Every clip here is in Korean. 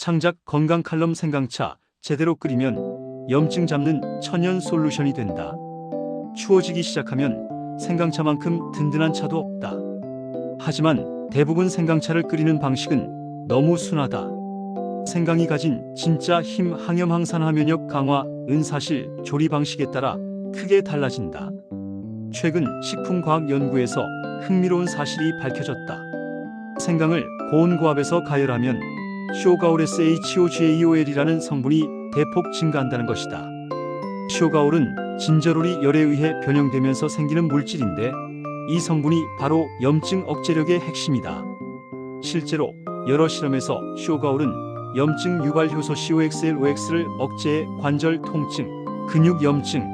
창작 건강 칼럼 생강차 제대로 끓이면 염증 잡는 천연 솔루션이 된다. 추워지기 시작하면 생강차만큼 든든한 차도 없다. 하지만 대부분 생강차를 끓이는 방식은 너무 순하다. 생강이 가진 진짜 힘 항염 항산 함유력 강화 은 사실 조리 방식에 따라 크게 달라진다. 최근 식품과학 연구에서 흥미로운 사실이 밝혀졌다. 생강을 고온 고압에서 가열하면 쇼가올에스 HOGAOL이라는 성분이 대폭 증가한다는 것이다. 쇼가올은 진저롤이 열에 의해 변형되면서 생기는 물질인데 이 성분이 바로 염증 억제력의 핵심이다. 실제로 여러 실험에서 쇼가올은 염증 유발 효소 COXL-OX를 억제해 관절 통증, 근육 염증,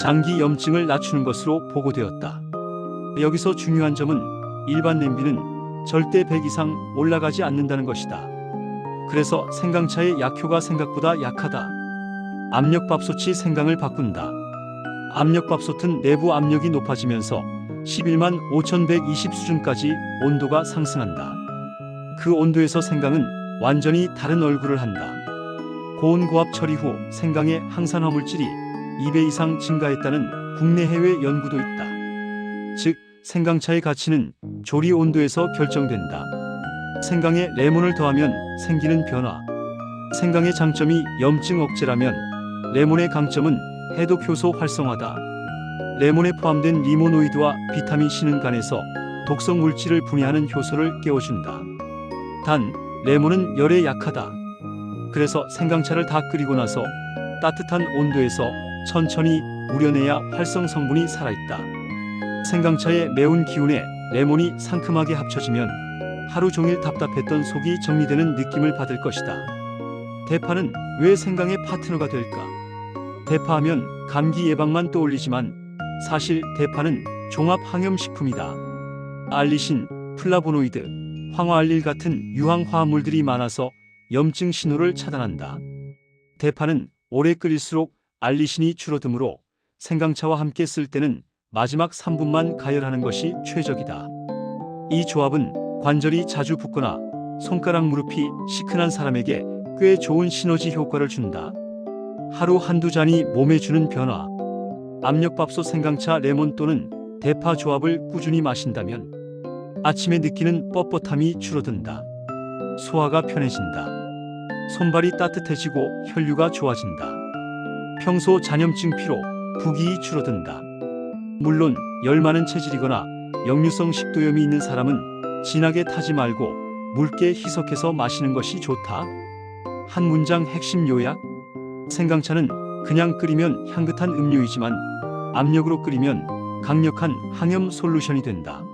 장기 염증을 낮추는 것으로 보고되었다. 여기서 중요한 점은 일반 냄비는 절대 100 이상 올라가지 않는다는 것이다. 그래서 생강차의 약효가 생각보다 약하다. 압력밥솥이 생강을 바꾼다. 압력밥솥은 내부 압력이 높아지면서 11만 5120 수준까지 온도가 상승한다. 그 온도에서 생강은 완전히 다른 얼굴을 한다. 고온 고압 처리 후 생강의 항산 화물질이 2배 이상 증가했다는 국내 해외 연구도 있다. 즉, 생강차의 가치는 조리 온도에서 결정된다. 생강에 레몬을 더하면 생기는 변화. 생강의 장점이 염증 억제라면 레몬의 강점은 해독 효소 활성화다. 레몬에 포함된 리모노이드와 비타민 C는 간에서 독성 물질을 분해하는 효소를 깨워준다. 단, 레몬은 열에 약하다. 그래서 생강차를 다 끓이고 나서 따뜻한 온도에서 천천히 우려내야 활성 성분이 살아있다. 생강차의 매운 기운에 레몬이 상큼하게 합쳐지면 하루 종일 답답했던 속이 정리되는 느낌을 받을 것이다. 대파는 왜 생강의 파트너가 될까? 대파하면 감기 예방만 떠올리지만 사실 대파는 종합 항염식품이다. 알리신, 플라보노이드, 황화알릴 같은 유황 화합물들이 많아서 염증 신호를 차단한다. 대파는 오래 끓일수록 알리신이 줄어드므로 생강차와 함께 쓸 때는 마지막 3분만 가열하는 것이 최적이다. 이 조합은 관절이 자주 붓거나 손가락 무릎이 시큰한 사람에게 꽤 좋은 시너지 효과를 준다. 하루 한두 잔이 몸에 주는 변화. 압력밥솥 생강차 레몬 또는 대파 조합을 꾸준히 마신다면 아침에 느끼는 뻣뻣함이 줄어든다. 소화가 편해진다. 손발이 따뜻해지고 혈류가 좋아진다. 평소 잔염증 피로, 부기이 줄어든다. 물론 열 많은 체질이거나 역류성 식도염이 있는 사람은 진하게 타지 말고 묽게 희석해서 마시는 것이 좋다. 한 문장 핵심 요약. 생강차는 그냥 끓이면 향긋한 음료이지만 압력으로 끓이면 강력한 항염 솔루션이 된다.